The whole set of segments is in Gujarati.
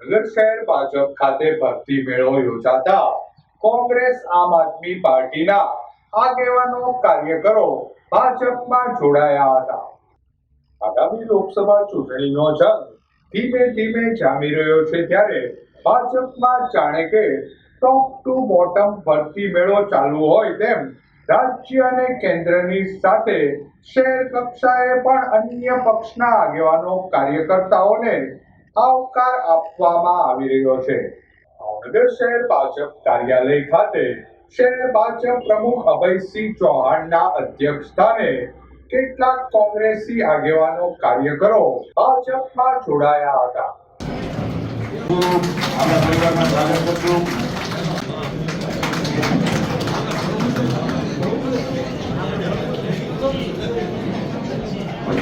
ભાવનગર શહેર ભાજપ ખાતે ભરતી મેળો યોજાતા કોંગ્રેસ આમ આદમી પાર્ટીના આગેવાનો કાર્યકરો ભાજપમાં જોડાયા હતા. આગામી લોકસભા ચૂંટણીનો જંગ ધીમે ધીમે જામી રહ્યો છે ત્યારે ભાજપમાં જાણે કે ટોપ ટુ બોટમ ભરતી મેળો ચાલુ હોય તેમ રાજ્ય અને કેન્દ્રની સાથે શહેર કક્ષાએ પણ અન્ય પક્ષના આગેવાનો કાર્યકર્તાઓને આવકાર આપવામાં આવી રહ્યો છે. ભાવનગર શહેર ભાજપ કાર્યાલય ખાતે શહેર ભાજપ પ્રમુખ અભયસિંહ ચૌહાણના અધ્યક્ષસ્થાને કેટલાક કોંગ્રેસી આગેવાનો કાર્યકરો ભાજપમાં જોડાયા હતા. આપણા પરિવારમાં સ્વાગત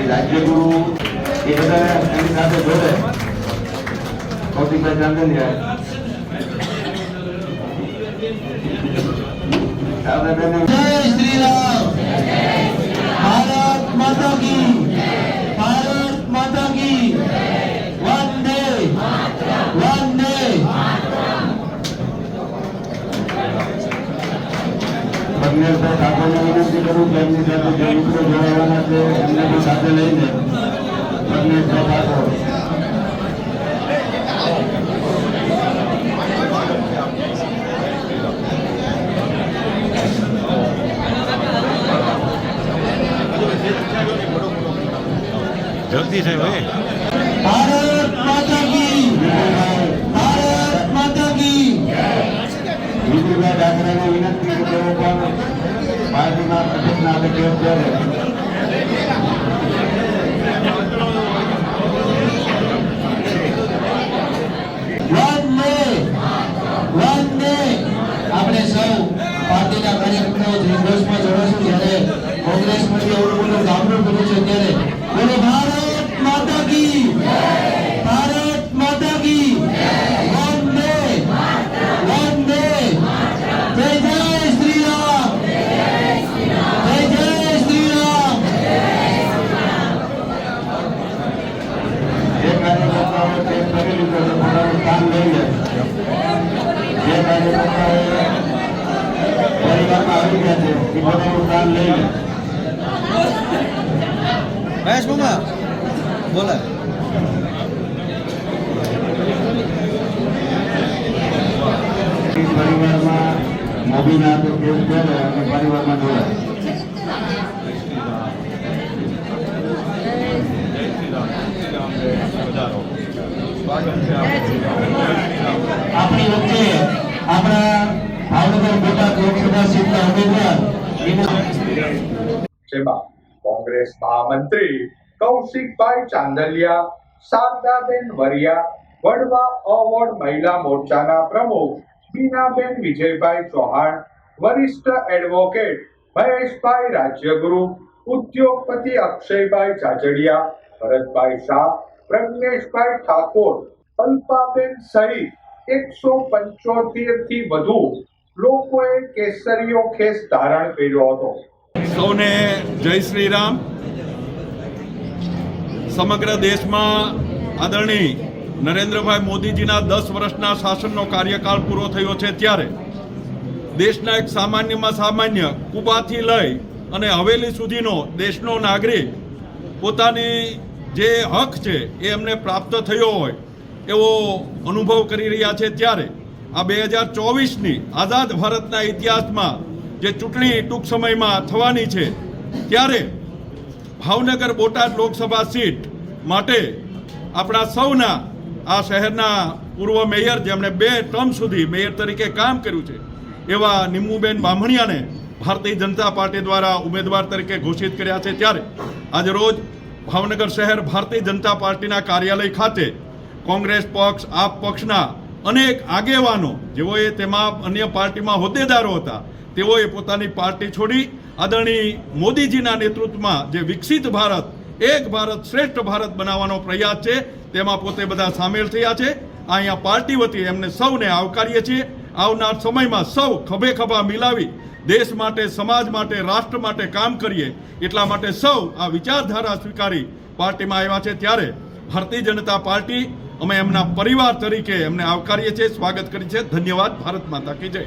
રાજ્યગુરુ એ બધા એની સાથે જોડે કૌશિકભાઈ ચાંદલિયા જય શ્રી રામ ભારત માતા કી ભારત માતા કી વંદે વંદે બંને વિનંતી કરું કે એમની સાથે જે મિત્રો જોડાયેલા છે, એમને સાથે લઈને વંદે આપણે સૌ પાર્ટીના કાર્યકર્તાઓ જનરસમાં જોડાશું જ્યારે કોંગ્રેસમાંથી અવળું મોટું ગામડું કર્યું છે ત્યારે બોલો ભારત માતા કી ભારત માતા કી વંદે વંદે જય જય શ્રી રામ જય જય શ્રી રામ જે કાર્યકર્તાઓ તે કરી લીધો છે પોતાનું સ્થાન લઈ લે કાર્યકર્તાઓ પરિવારમાં આવી ગયા છે એ પોતાનું સ્થાન લઈ લે મહેશ મુંગા બોલે. એ પરિવારમાં મોભીના હાથે કેસ કરે અને પરિવારમાં જોડાય આપણી વચ્ચે આપણા ભાવનગર બોટાદ લોકસભા સીટના ઉમેદવાર કોંગ્રેસ મહામંત્રી કૌશિકભાઈ ચાંદલિયા, શારદાબેન વરિયા, વડવા અવોર્ડ મહિલા મોરચાના પ્રમુખ બીનાબેન વિજયભાઈ ચૌહાણ, વરિષ્ઠ એડવોકેટ મહેશભાઈ રાજ્યગુરુ, ઉદ્યોગપતિ અક્ષયભાઈ જાજડિયા, ભરતભાઈ શાહ, પ્રજ્ઞેશભાઈ ઠાકોર, અલ્પાબેન સહિત એકસો પંચોતેરથી વધુ લોકોએ કેસરીયો ખેસ ધારણ કર્યો હતો. સૌને જય શ્રી રામ સમગ્ર દેશમાં આદરણીય નરેન્દ્રભાઈ મોદીજીના દસ વર્ષના શાસનનો કાર્યકાળ પૂરો થયો છે ત્યારે દેશના એક સામાન્યમાં સામાન્ય કુબાથી લઈ અને હવેલી સુધીનો દેશનો નાગરિક પોતાની જે હક છે એ એમને પ્રાપ્ત થયો હોય એવો અનુભવ કરી રહ્યા છે ત્યારે આ બે હજાર ચોવીસની આઝાદ ભારતના ઇતિહાસમાં જે ચૂંટણી ટૂંક સમયમાં થવાની છે, ત્યારે ભાવનગર બોટાદ લોકસભા સીટ માટે આપણા સૌના આ શહેરના પૂર્વ મેયર જેમણે બે ટર્મ સુધી મેયર તરીકે કામ કર્યું છે, એવા નિમ્મુબેન બામણિયાને ભારતીય જનતા પાર્ટી દ્વારા ઉમેદવાર તરીકે ઘોષિત કર્યા છે. ત્યારે આજે રોજ ભાવનગર શહેર ભારતીય જનતા પાર્ટીના કાર્યાલય ખાતે કોંગ્રેસ પક્ષ, આપ પક્ષના અનેક આગેવાનો, જેઓએ તેમાં અન્ય પાર્ટીમાં હોદ્દેદારો હતા, તેઓએ પોતાની પાર્ટી છોડી આદરણીય મોદીજીના નેતૃત્વમાં જે વિકસિત ભારત, એક ભારત શ્રેષ્ઠ ભારત બનાવવાનો પ્રયાસ છે, તેમાં પોતે બધા સામેલ થયા છે. અહીંયા પાર્ટી વતી એમને સૌને આવકારીએ છીએ. આવનાર સમયમાં સૌ ખભે ખભા મિલાવી દેશ માટે, સમાજ માટે, રાષ્ટ્ર માટે કામ કરીએ. એટલા માટે સૌ આ વિચારધારા સ્વીકારી પાર્ટીમાં આવ્યા છે. ત્યારે ભારતીય જનતા પાર્ટી અમે એમના પરિવાર તરીકે એમને આવકારીએ છીએ, સ્વાગત કરીએ છીએ. ધન્યવાદ. ભારત માતા કી જય.